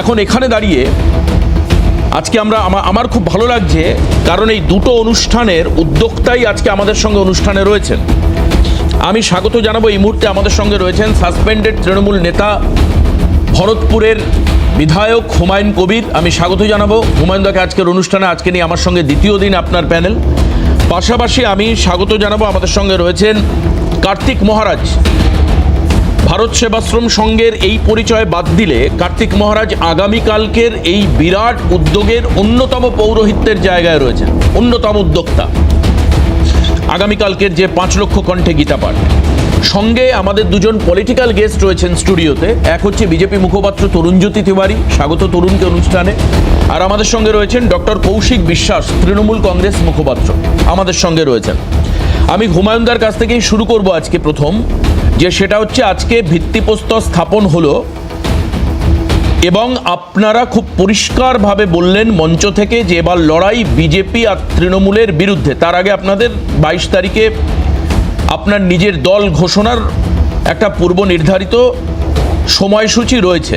এখন এখানে দাঁড়িয়ে আজকে আমরা আমার খুব ভালো লাগছে, কারণ এই দুটো অনুষ্ঠানের উদ্যোক্তাই আজকে আমাদের সঙ্গে অনুষ্ঠানে রয়েছেন। আমি স্বাগত জানাব এই মুহূর্তে আমাদের সঙ্গে রয়েছেন সাসপেন্ডেড তৃণমূল নেতা ভরতপুরের বিধায়ক হুমায়ুন কবির। আমি স্বাগত জানাব। হুমায়ুন দাকে আজকের অনুষ্ঠানে, আজকে নিয়ে আমার সঙ্গে দ্বিতীয় দিন আপনার প্যানেল। পাশাপাশি আমি স্বাগত জানাব আমাদের সঙ্গে রয়েছেন কার্তিক মহারাজ। ভারত সেবাশ্রম সংঘের এই পরিচয় বাদ দিলে কার্তিক মহারাজ আগামীকালকের এই বিরাট উদ্যোগের অন্যতম পৌরোহিত্যের জায়গায় রয়েছেন, অন্যতম উদ্যোক্তা। আগামীকালকের যে পাঁচ লক্ষ কণ্ঠে গীতা পাঠ। সঙ্গে আমাদের দুজন পলিটিক্যাল গেস্ট রয়েছেন স্টুডিওতে এক হচ্ছে বিজেপি মুখপাত্র তরুণজ্যোতি তিওয়ারি, স্বাগত তরুণকে অনুষ্ঠানে। আর আমাদের সঙ্গে রয়েছেন ডক্টর কৌশিক বিশ্বাস, তৃণমূল কংগ্রেস মুখপাত্র, আমাদের সঙ্গে রয়েছেন। আমি হুমায়ুনদার কাছ থেকেই শুরু করব আজকে প্রথম। যে সেটা হচ্ছে আজকে ভিত্তিপ্রস্তর স্থাপন হলো এবং আপনারা খুব পরিষ্কারভাবে বললেন মঞ্চ থেকে যে এবার লড়াই বিজেপি আর তৃণমূলের বিরুদ্ধে। তার আগে আপনাদের বাইশ তারিখে আপনার নিজের দল ঘোষণার একটা পূর্ব নির্ধারিত সময়সূচি রয়েছে।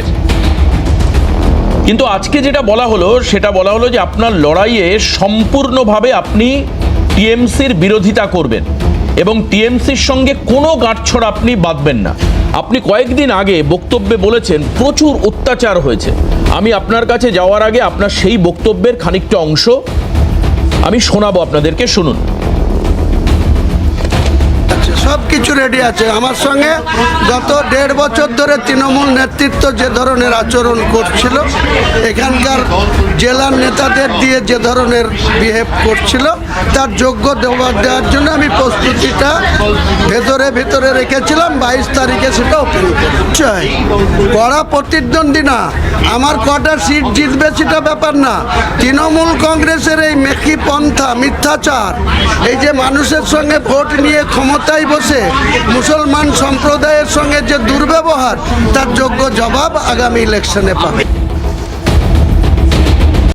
কিন্তু আজকে যেটা বলা হলো, সেটা বলা হলো যে আপনার লড়াইয়ে সম্পূর্ণভাবে আপনি টিএমসির বিরোধিতা করবেন। এবং টিএমসির সঙ্গে কোনো গাঁটছড় আপনি বাঁধবেন না। আপনি কয়েকদিন আগে বক্তব্যে বলেছেন, প্রচুর অত্যাচার হয়েছে। আমি আপনার কাছে যাওয়ার আগে আপনার সেই বক্তব্যের খানিকটা অংশ আমি শোনাবো আপনাদেরকে, শুনুন। আছে সব কিছু রেডি আছে। আমার সঙ্গে গত দেড় বছর ধরে তৃণমূল নেতৃত্ব যে ধরনের আচরণ করছিল, এখানকার জেলার নেতাদের দিয়ে যে ধরনের বিহেভ করছিল, তার যোগ্য দেওয়া দেওয়ার জন্য আমি প্রস্তুতিটা ভেতরে ভেতরে রেখেছিলাম, বাইশ তারিখে সেটা ওপেন চাই কড়া প্রতিদ্বন্দ্বী না। আমার কটা সিট জিতবে সেটা ব্যাপার না। তৃণমূল কংগ্রেসের এই মেকি পন্থা মিথ্যাচার, এই যে মানুষের সঙ্গে ভোট নিয়ে ক্ষমতায় বসে মুসলমান সম্প্রদায়ের সঙ্গে যে দুর্ব্যবহার তার যোগ্য জবাব আগামী ইলেকশনে পাবে।